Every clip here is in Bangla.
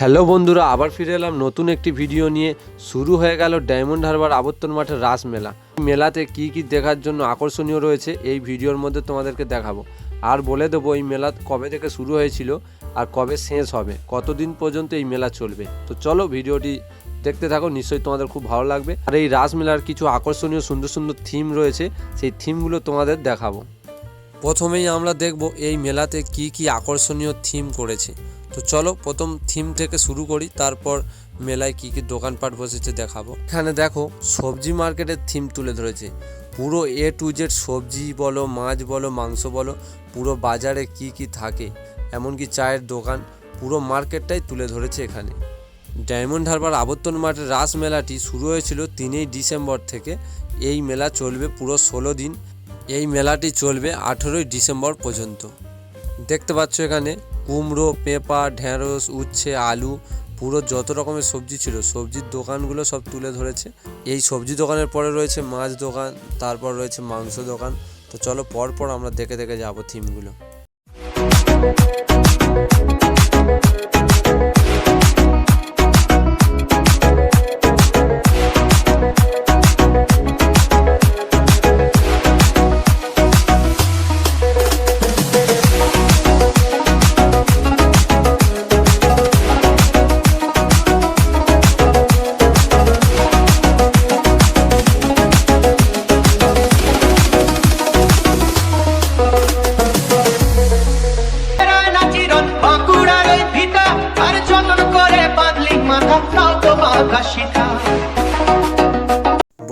হ্যালো বন্ধুরা, আবার ফিরে এলাম নতুন একটি ভিডিও নিয়ে। শুরু হয়ে গেল ডায়মন্ড হারবার আবর্তন মাঠের রাস মেলা। মেলাতে কি কি দেখার জন্য আকর্ষণীয় রয়েছে, এই ভিডিওর মধ্যে তোমাদেরকে দেখাবো। আর বলে দেবো, এই মেলা কবে থেকে শুরু হয়েছিল আর কবে শেষ হবে? কতদিন পর্যন্ত এই মেলা চলবে? তো চলো ভিডিওটি দেখতে থাকো, নিশ্চয়ই তোমাদের খুব ভালো লাগবে। আর এই রাস মেলার কিছু আকর্ষণীয় সুন্দর সুন্দর থিম রয়েছে, সেই থিমগুলো তোমাদের দেখাবো। প্রথমেই আমরা দেখব, এই মেলাতে কি কি আকর্ষণীয় থিম করেছে। তো চলো প্রথম থিম থেকে শুরু করি, তারপর মেলায় কি কি দোকানপাট বসেছে দেখাবো। এখানে দেখো, সবজি মার্কেটের থিম তুলে ধরেছে। পুরো এ টু জেড সবজি বলো, মাছ বলো, মাংস বলো, পুরো বাজারে কি কি থাকে, এমনকি চায়ের দোকান, পুরো মার্কেটটাই তুলে ধরেছে এখানে। ডায়মন্ড হারবার আবর্তন মাঠের রাস মেলাটি শুরু হয়েছিল তিনই ডিসেম্বর থেকে। এই মেলা চলবে পুরো ষোলো দিন। এই মেলাটি চলবে আঠেরোই ডিসেম্বর পর্যন্ত। দেখতে পাচ্ছ এখানে কুমড়ো, পেঁপা, ঢেঁড়স, উচ্ছে, আলু, পুরো যত রকমের সবজি ছিল, সবজির দোকানগুলো সব তুলে ধরেছে। এই সবজি দোকানের পরে রয়েছে মাছ দোকান, তারপর রয়েছে মাংস দোকান। তো চলো পরপর পর আমরা দেখে দেখে যাব থিমগুলো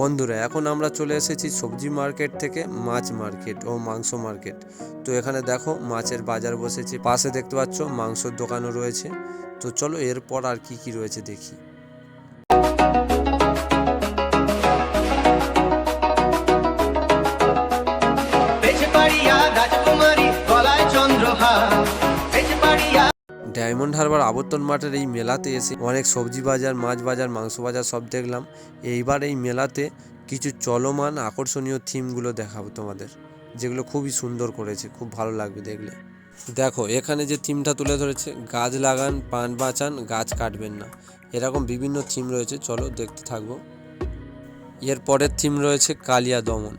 বন্ধুরা, এখন আমরা চলে এসেছি সবজি মার্কেট থেকে মাছ মার্কেট ও মাংস মার্কেট। তো এখানে দেখো, মাছের বাজার বসেছে। পাশে দেখতে পাচ্ছ, মাংসর দোকানও রয়েছে। তো চলো এরপর আর কি কি রয়েছে দেখি। ডায়মন্ড হারবার আবর্তন মাঠের এই মেলাতে এসে অনেক সবজি বাজার, মাছ বাজার, মাংস বাজার সব দেখলাম। এইবার এই মেলাতে কিছু চলমান, আকর্ষণীয় থিমগুলো দেখাবো তোমাদের, যেগুলো খুবই সুন্দর করেছে, খুব ভালো লাগবে দেখলে। দেখো, এখানে যে থিমটা তুলে ধরেছে, গাছ লাগান পান বাঁচান, গাছ কাটবেন না। এরকম বিভিন্ন থিম রয়েছে, চলো দেখতে থাকব। এর পরের থিম রয়েছে কালিয়া দমন।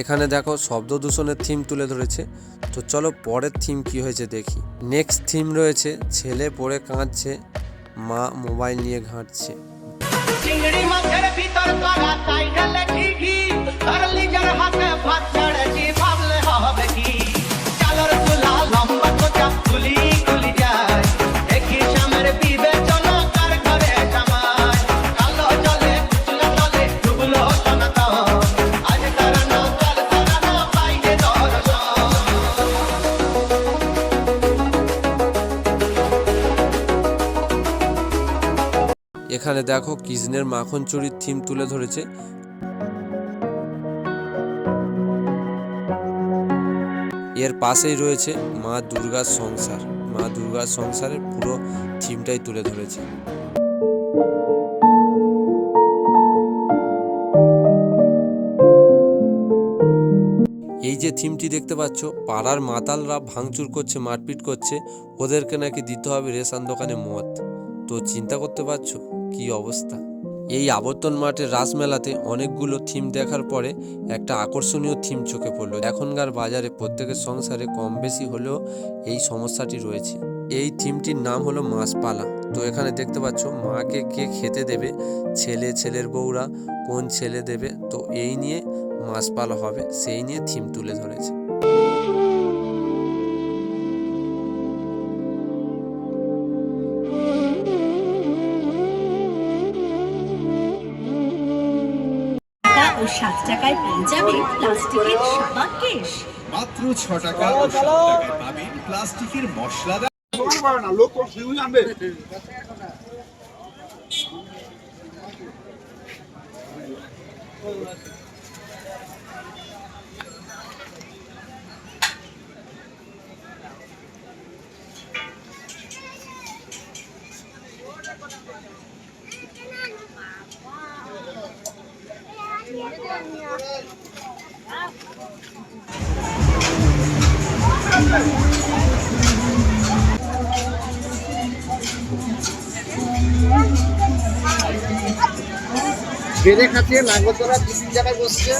এখানে দেখো শব্দ দূষণের থিম তুলে ধরেছে। তো চলো পরের থিম কি হয়েছে দেখি। নেক্সট থিম রয়েছে, ছেলে পড়ে কাঁদছে, মা মোবাইল নিয়ে ঘাঁটছে। চিংড়ি মাছের ভিতর ঠিকই ধরলি যার হাতে এখানে দেখো কৃষ্ণের মাখন চুরির থিম তুলে ধরেছে। এর পাশেই রয়েছে মা দুর্গার সংসার। মা দুর্গার সংসারের পুরো থিমটাই তুলে ধরেছে। এই যে থিমটি দেখতে পাচ্ছ, পাড়ার মাতালরা ভাঙচুর করছে, মারপিট করছে, ওদেরকে নাকি দিতে হবে রেশন দোকানে মদ। তো চিন্তা করতে পারছ? কি অবস্থা? এই আবর্তন মাঠের রাসমেলাতে অনেকগুলো থিম দেখার পরে একটা আকর্ষণীয় থিম চোখে পড়ল। এখনকার বাজারে প্রত্যেকের সংসারে কম বেশি হলেও এই সমস্যাটি রয়েছে। এই থিমটির নাম হলো মাছপালা। তো এখানে দেখতে পাচ্ছ, মাকে কে খেতে দেবে, ছেলে ছেলের বউরা কোন ছেলে দেবে, তো এই নিয়ে মাছপালা হবে, সেই নিয়ে থিম তুলে ধরেছে। সাত টাকায় পেয়ে যাবে প্লাস্টিকের সাবান কেশ। মাত্র ছ টাকা ও সাত টাকায় পাবেন প্লাস্টিকের মশলাদার বেড়ে খাচ্ছে নাগরদোলা দু তিন জায়গায় বসছে।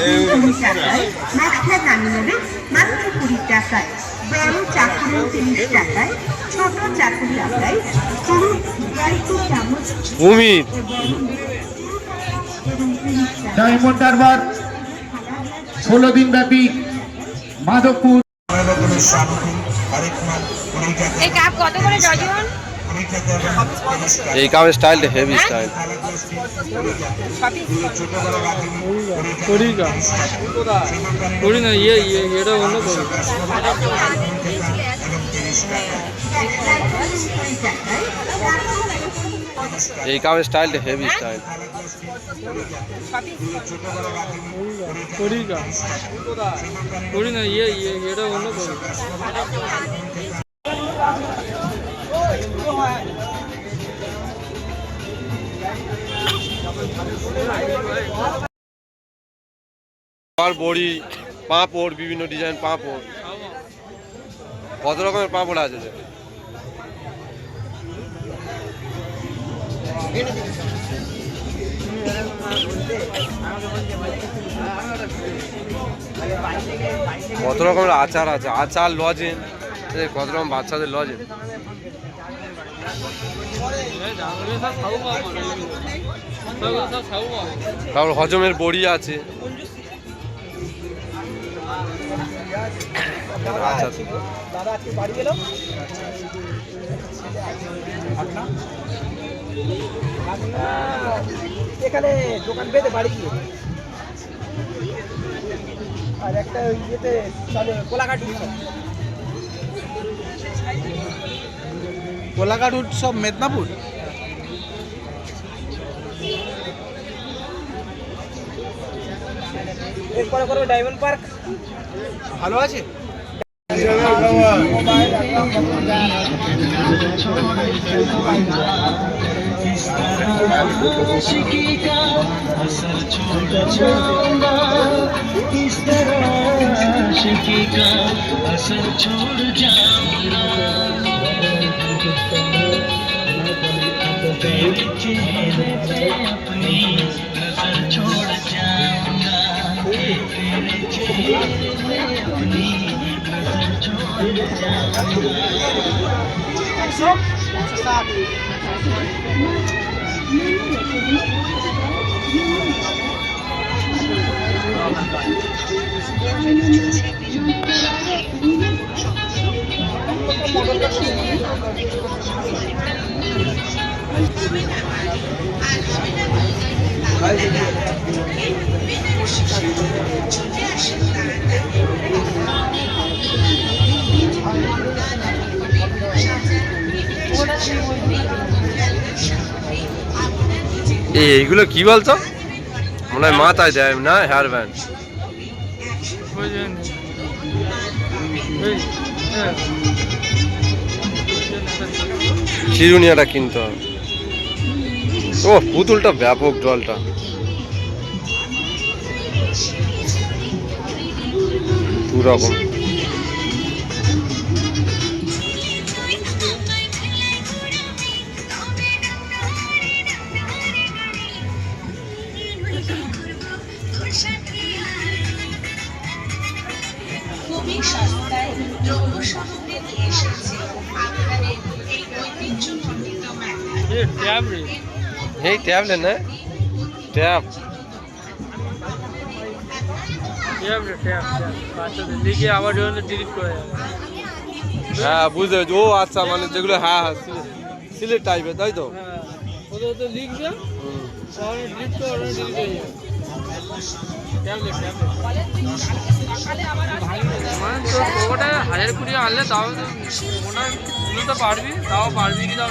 কুড়ি টাকায় মাছটা দামি নেবে মাত্র কুড়ি টাকায় বড় চাকুরি তিরিশ টাকায় ছোট চাকুরি টাকায় চামচ ডায়মন্ড হারবার ষোলো দিন ব্যাপী মাধবপুর। এই কাপ কত করে ডজন এই কামের স্টাইলটা হেভি স্টাইল করি না ইয়ে ইয়ে এটা অন্য করি এই কামের স্টাইলটা হেভি স্টাইল করি না করি না ইয়ে ইয়ে এটা অন্য করি বড়ি, পাঁপড়, বিভিন্ন ডিজাইন পাঁপড়। কত রকমের পাঁপড় আছে? কত রকমের আচার আছে? আচার লজেন কত রকম বাচ্চাদের লজেন তারপর হজমের বড়ি আছে। আচ্ছা গেল এখানে দোকান বেঁধে বাড়ি গিয়ে। আর একটা ইয়েতে চলে, কোলাঘাট কোলাঘাট উৎসব মেদিনীপুর? Diamond park. ভালো আছে? মোবাইল একদম যখন দেয় না এই এইগুলো কি বলতো? মনে হয় মাথায় দেয়, না? Hair band. চিরুনিয়াটা কিনতে হবে। ও, পুতুলটা ব্যাপক জলটা। দু রকম এই না ট্যাব। ট্যাব রে ট্যাব হ্যাঁ বুঝতে পেরেছি। ও আচ্ছা মানে যেগুলো হ্যাঁ হ্যাঁ সিলেট টাইপের তাই তো? হ্যাঁ মানে ওটা হাজার কুড়ি আনলে তাও তো ওটা পারবি তাও পারবি কি তাও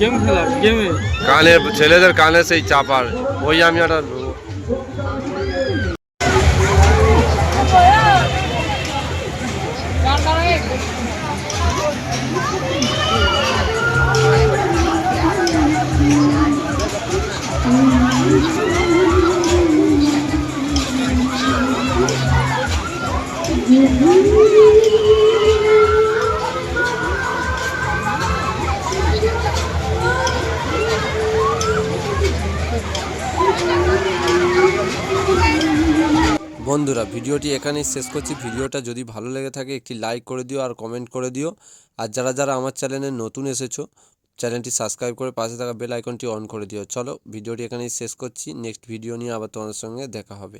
গেম খেলা গেমে। কানে ছেলেদের কানে সেই চাপার। ওই আমি একটা বন্ধুরা, ভিডিওটি এখানেই শেষ করছি। ভিডিওটা যদি ভালো লেগে থাকে, একটি লাইক করে দিও আর কমেন্ট করে দিও। আর যারা যারা আমার চ্যানেলে নতুন এসেছ, চ্যানেলটি সাবস্ক্রাইব করে পাশে থাকা বেল আইকনটি অন করে দিও। চলো, ভিডিওটি এখানেই শেষ করছি। নেক্সট ভিডিও নিয়ে আবার তোমাদের সঙ্গে দেখা হবে।